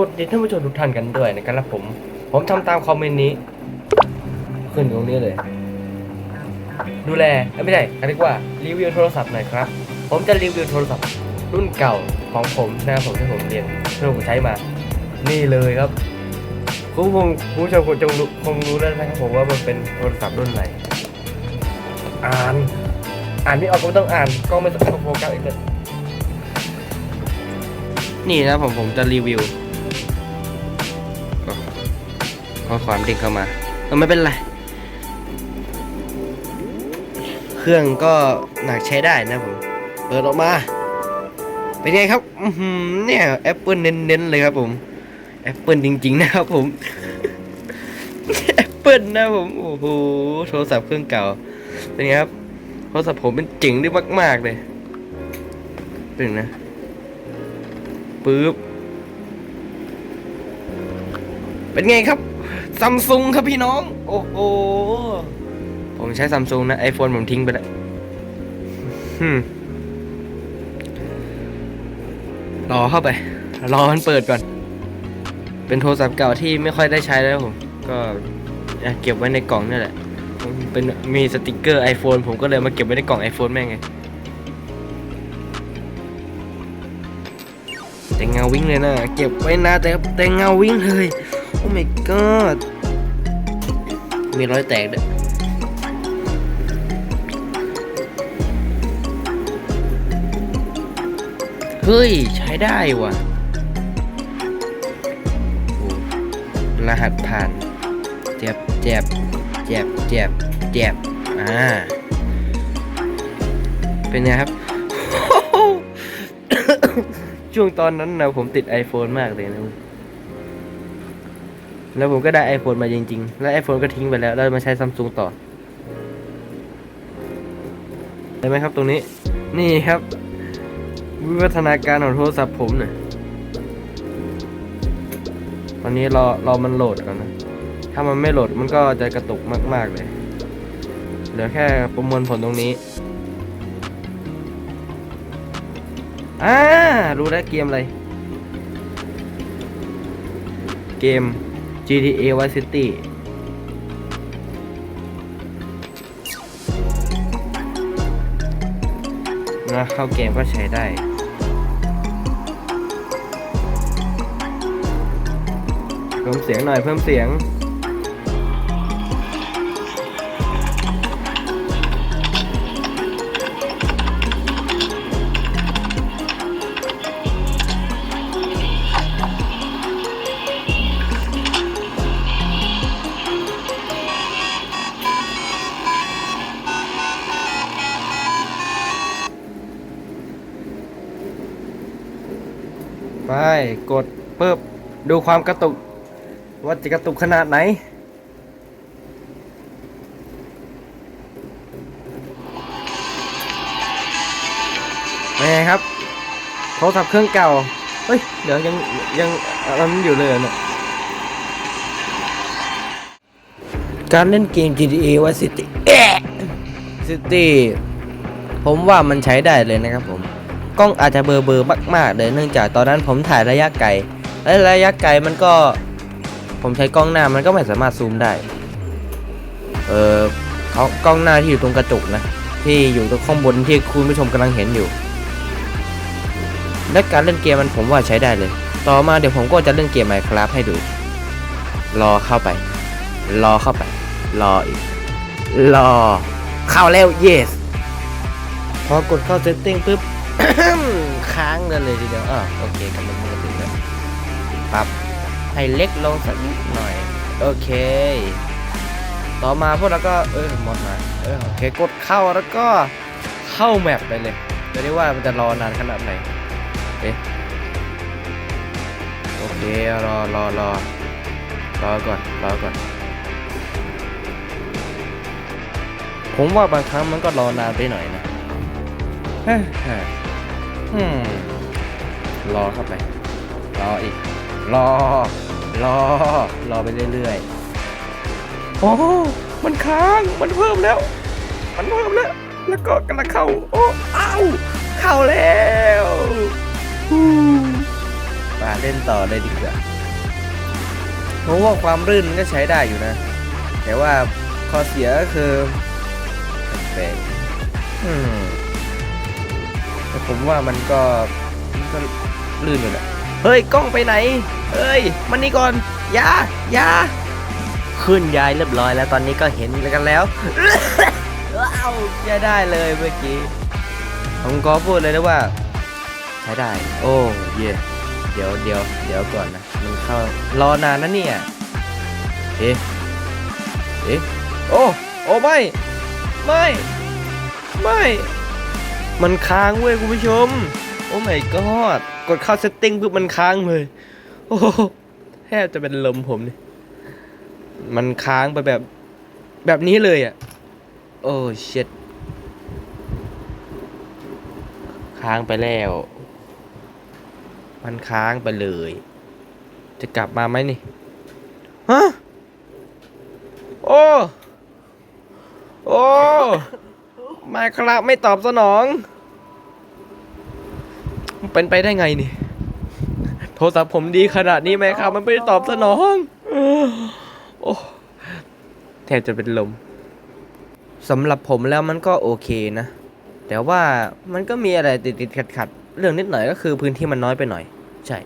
วัสดีท่านผู้ชมทุกท่านกันด้วยนะครับผม ผมทำตามคอมเมนต์นี้ ขึ้นตรงนี้เลย ดูแลไม่ใช่เรียกว่ารีวิวโทรศัพท์หน่อยครับ ผมจะรีวิวโทรศัพท์รุ่นเก่าของผมนะครับผมที่ผมเรียนที่ผมใช้มา นี่เลยครับคุณคงคุณผู้ชมคงจะรู้คงรู้แล้วนะครับผมว่ามันเป็นโทรศัพท์รุ่นไหนอ่าน อ่านไม่ออกก็ไม่ต้องอ่านกล้องไม่ต้องโฟกัสอีกเลยนี่นะผมผมจะรีวิว ข้อความเด้งเข้ามาเออไม่เป็นไร เครื่องก็หนักใช้ได้นะผม เปิดออกมา เป็นไงครับเนี่ยแอปเปิลเน้นๆเลยครับผมแอปเปิลจริง ๆ นะครับผมแอปเปิลนะผม โอ้โห โทรศัพท์เครื่องเก่า เป็นไงครับ โทรศัพท์ผมเป็นเจ๋งได้มาก ๆ เลยเป็นนะ ปึ๊บ เป็นไงครับซัมซุงครับพี่น้อง โอ้โห ผมใช้ซัมซุงนะไอโฟนผมทิ้งไปแล้วฮึมรอเข้าไป รอมันเปิดก่อน เป็นโทรศัพท์เก่าที่ไม่ค่อยได้ใช้แล้วผม ก็อะเก็บไว้ในกล่องนี่แหละ เป็นมีสติกเกอร์ iPhone ผมก็เลยมาเก็บไว้ในกล่อง iPhone แม่งไง แต่เงาวิ่งเลยนะ เก็บไว้นะแต่แต่เงาวิ่งเลย โอ้ my god มีรอยแตกด้วยเฮ้ย ใช้ได้ว่ะรหัสผ่านเจ็บเจ็บเจ็บเจ็บเจ็บอ่า เป็นไงครับ ช่วงตอนนั้นนะผมติด iPhone มากเลยนะ แล้วผมก็ได้ iPhone มาจริงๆ แล้ว iPhone ก็ทิ้งไปแล้ว แล้วมาใช้ซัมซุงต่อเห็นไหมครับตรงนี้ นี่ครับ วิวัฒนาการของโทรศัพท์ผมเนี่ยตอนนี้รอรอมันโหลดก่อนนะ ถ้ามันไม่โหลดมันก็จะกระตุกมากๆเลยเหลือแค่ประมวลผลตรงนี้อ่ารู้แล้วเกมอะไร เกม GTA Vice City นะเข้าเกมก็ใช้ได้เพิ่มเสียงหน่อยเพิ่มเสียง ไปกดปึ๊บดูความกระตุก ว่าจะกระตุกขนาดไหน เป็นไงครับ โทรศัพท์เครื่องเก่า เฮ้ย เดี๋ยวยังยังอันนั้นอยู่เลยเนี่ยการเล่นเกม GTA Vice City City ผมว่ามันใช้ได้เลยนะครับผม กล้องอาจจะเบลอเบอร์มากๆเลยเนื่องจากตอนนั้นผมถ่ายระยะไกล และระยะไกลมันก็ ผมใช้กล้องหน้ามันก็ไม่สามารถซูมได้ เออเขากล้องหน้าที่อยู่ตรงกระจกนะ ที่อยู่ตรงข้างบนที่คุณผู้ชมกำลังเห็นอยู่ และการเล่นเกมมันผมว่าใช้ได้เลย ต่อมาเดี๋ยวผมก็จะเล่นเกม Minecraft ให้ดู รอเข้าไป รอเข้าไป รออีก รอ เข้าแล้ว yes พอกดเข้า setting ปุ๊บ ค้างเลยเลยทีเดียวอ่าโอเคกำลังปกติแล้วปรับให้เล็กลงสักนิดหน่อย โอเค ต่อมาพวกเราก็เออหมดนะเออโอเคกดเข้าแล้วก็เข้าแมปไปเลยไม่ได้ว่ามันจะรอนานขนาดไหนเอ๊ะโอเครอรอรอรอก่อนรอก่อน ผมว่าบางครั้งมันก็รอนานไปหน่อยนะเฮ้ย รอเข้าไป รออีก รอ รอ รอไปเรื่อยๆ โอ้ มันค้าง มันเพิ่มแล้ว มันเพิ่มแล้ว แล้วก็กำลังเข้า โอ้อ้าวเข้าแล้วฮู้ไปมาเล่นต่อเลยดีกว่าเพราะว่าความรื่นมันก็ใช้ได้อยู่นะ แต่ว่าข้อเสียก็คือแปลกๆอืม แต่ผมว่ามันก็มันก็ลื่นอยู่แหละเฮ้ยกล้องไปไหนเฮ้ยมันนี่ก่อนอยาอยาขึ้นยายเรียบร้อยแล้วตอนนี้ก็เห็นกันแล้วว้าวใช้ได้เลยเมื่อกี้ผมก็พูดเลยนะว่า ใช้ได้ โอ้เย่เดี๋ยวเดี๋ยวเดี๋ยวก่อนนะมันเข้ารอนานนะเนี่ยเอ๊ะเอ๊ะโอ้โอ้ไม่ไม่ไม่ มันค้างเว้ยคุณผู้ชม โอ้ my god กดเข้าเซตติ้งปุ๊บมันค้างเลย โอ้แทบจะเป็นลมผมนี่มันค้างไปแบบแบบนี้เลยอะ โอ้เช็ดค้างไปแล้ว มันค้างไปเลย จะกลับมาไหมนี่ ฮะ โอ้ โอ้ ไม่ครับไม่ตอบสนอง เป็นไปได้ไงนี่ โทรศัพท์ผมดีขนาดนี้ไหมครับ มันไม่ได้ตอบสนอง โอ้แทบจะเป็นลมสำหรับผมแล้วมันก็โอเคนะ แต่ว่ามันก็มีอะไรติดติดขัดขัดๆเรื่องนิดหน่อยก็คือพื้นที่มันน้อยไปหน่อย ใช่